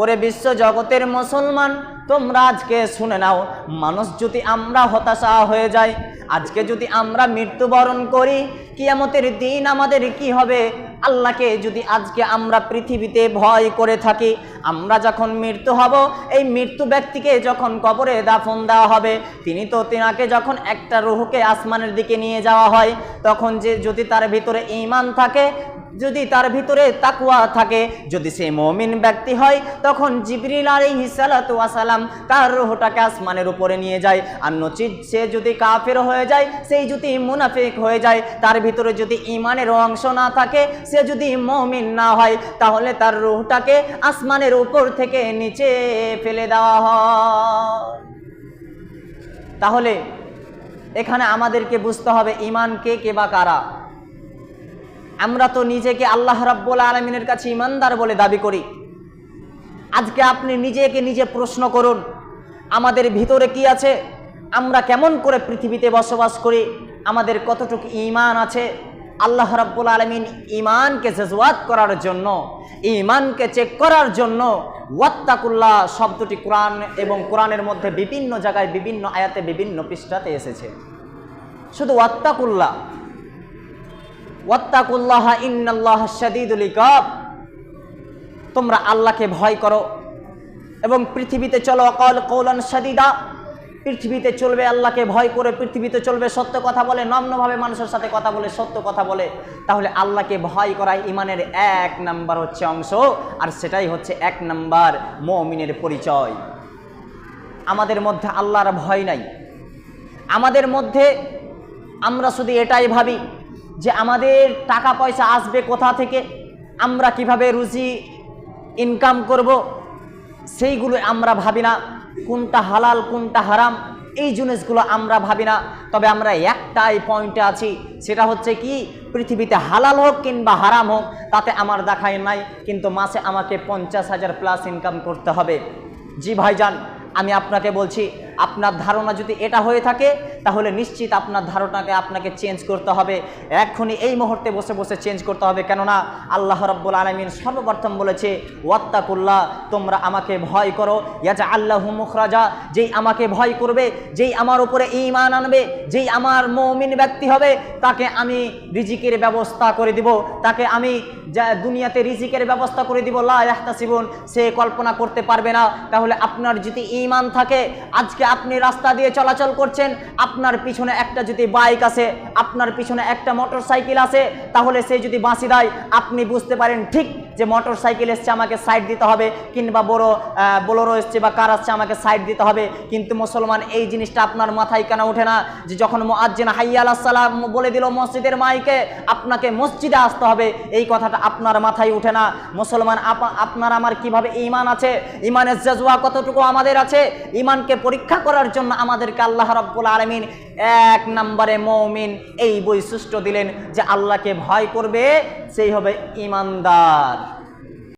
ওরে বিশ্ব জগতের মুসলমান, তোমরা আজকে শুনে নাও, মানুষ যদি আমরা হতাশা হয়ে যাই আজকে যদি আমরা মৃত্যুবরণ করি, কিয়ামতের দিন আমাদের কি হবে? আল্লাহকে যদি আজকে আমরা পৃথিবীতে ভয় করে থাকি, আমরা যখন মৃত্যু হব, এই মৃত্যু ব্যক্তিকে যখন কবরে দাফন দেওয়া হবে, তিনি তো তিনাকে যখন একটা রুহুকে আসমানের দিকে নিয়ে যাওয়া হয়, তখন যে যদি তার ভিতরে ঈমান থাকে যদি তার ভিতরে তাকুয়া থাকে, যদি সে মমিন ব্যক্তি হয়, তখন জিবরিল আলাইহি সালাতু ওয়াসালাম তার রুহটাকে আসমানের উপরে নিয়ে যায়। আর নচিত সে যদি কাফের হয়ে যায়, সেই যদি মুনাফিক হয়ে যায়, তার ভিতরে যদি ইমানের অংশ না থাকে, সে যদি মমিন না হয়, তাহলে তার রুহটাকে আসমানের উপর থেকে নিচে ফেলে দেওয়া হয়। তাহলে এখানে আমাদেরকে বুঝতে হবে ইমান কে কে বা কারা? আমরা তো নিজেকে আল্লাহ রাব্বুল আলমিনের কাছে ইমানদার বলে দাবি করি। আজকে আপনি নিজেকে নিজে প্রশ্ন করুন, আমাদের ভিতরে কি আছে? আমরা কেমন করে পৃথিবীতে বসবাস করি? আমাদের কতটুকু ইমান আছে? আল্লাহ রাব্বুল আলমিন ইমানকে জজওয়াত করার জন্য ইমানকে চেক করার জন্য ওয়াত্তাকুল্লাহ শব্দটি কোরআন এবং কোরআনের মধ্যে বিভিন্ন জায়গায় বিভিন্ন আয়াতে বিভিন্ন পৃষ্ঠাতে এসেছে। শুধু ওয়াত্তাকুল্লাহ তোমরা আল্লাহকে ভয় করো এবং পৃথিবীতে চলো অকল কৌলান সাদিদা পৃথিবীতে চলবে আল্লাহকে ভয় করে, পৃথিবীতে চলবে সত্য কথা বলে, নম্নভাবে মানুষের সাথে কথা বলে, সত্য কথা বলে। তাহলে আল্লাহকে ভয় করা ইমানের এক নাম্বার হচ্ছে অংশ, আর সেটাই হচ্ছে এক নাম্বার মমিনের পরিচয়। আমাদের মধ্যে আল্লাহর ভয় নাই। আমাদের মধ্যে আমরা শুধু এটাই ভাবি যে আমাদের টাকা পয়সা আসবে কোথা থেকে, আমরা কীভাবে রুজি ইনকাম করব, সেইগুলো আমরা ভাবি না। কোনটা হালাল, কোনটা হারাম, এই জিনিসগুলো আমরা ভাবি না। তবে আমরা একটাই পয়েন্টে আছি, সেটা হচ্ছে কি, পৃথিবীতে হালাল হোক কিংবা হারাম হোক, তাতে আমার দেখায় নাই, কিন্তু মাসে আমাকে পঞ্চাশ হাজার প্লাস ইনকাম করতে হবে। জি ভাইজান, আমি আপনাকে বলছি, আপনার ধারণা যদি এটা হয়ে থাকে তাহলে নিশ্চিত আপনার ধারণাকে আপনাকে চেঞ্জ করতে হবে। এক্ষুনি এই মুহূর্তে বসে বসে চেঞ্জ করতে হবে। কেননা আল্লাহ রব্বুল আলমিন সর্বপ্রথম বলেছে, ওয়াত্তাকুল্লাহ, তোমরা আমাকে ভয় করো। ইয়াজা আল্লাহ মুখরাজা, যেই আমাকে ভয় করবে, যেই আমার উপরে ইমান আনবে, যেই আমার মৌমিন ব্যক্তি হবে, তাকে আমি রিজিকের ব্যবস্থা করে দিব। তাকে আমি যা দুনিয়াতে রিজিকের ব্যবস্থা করে দিব। লা ইয়াহতাসিবুন, সে কল্পনা করতে পারবে না। তাহলে আপনার যদি ইমান থাকে, আজকে আপনি রাস্তা দিয়ে চলাচল করছেন আপনার পিছনে একটা যদি বাইক আছে, আপনার পিছনে একটা মোটর সাইকেল আছে, তাহলে সে যদি বাঁচি দেয়, আপনি বুঝতে পারেন ঠিক যে মোটর সাইকেল এসছে, আমাকে সাইড দিতে হবে, কিংবা বড় বোলেরো এসছে বা কার আসছে, আমাকে সাইড দিতে হবে। কিন্তু মুসলমান, এই জিনিসটা আপনার মাথায় কেন ওঠে না? যে যখন মুআজ্জিন হাইয়া আলাহ সালাম বলে দিল মসজিদের মাইকে, আপনাকে মসজিদে আসতে হবে। এই কথাটা আপনার মাথায় ওঠে না। মুসলমান, আপা- আপনার আমার কীভাবে ইমান আছে? ইমানের জাজওয়া কতটুকু আমাদের আছে? ইমানকে পরীক্ষা করার জন্য আমাদেরকে আল্লাহ রাব্বুল আলামিন এক নম্বরে মৌমিন এই বৈশিষ্ট্য দিলেন যে আল্লাহকে ভয় করবে সেই হবে ইমানদার।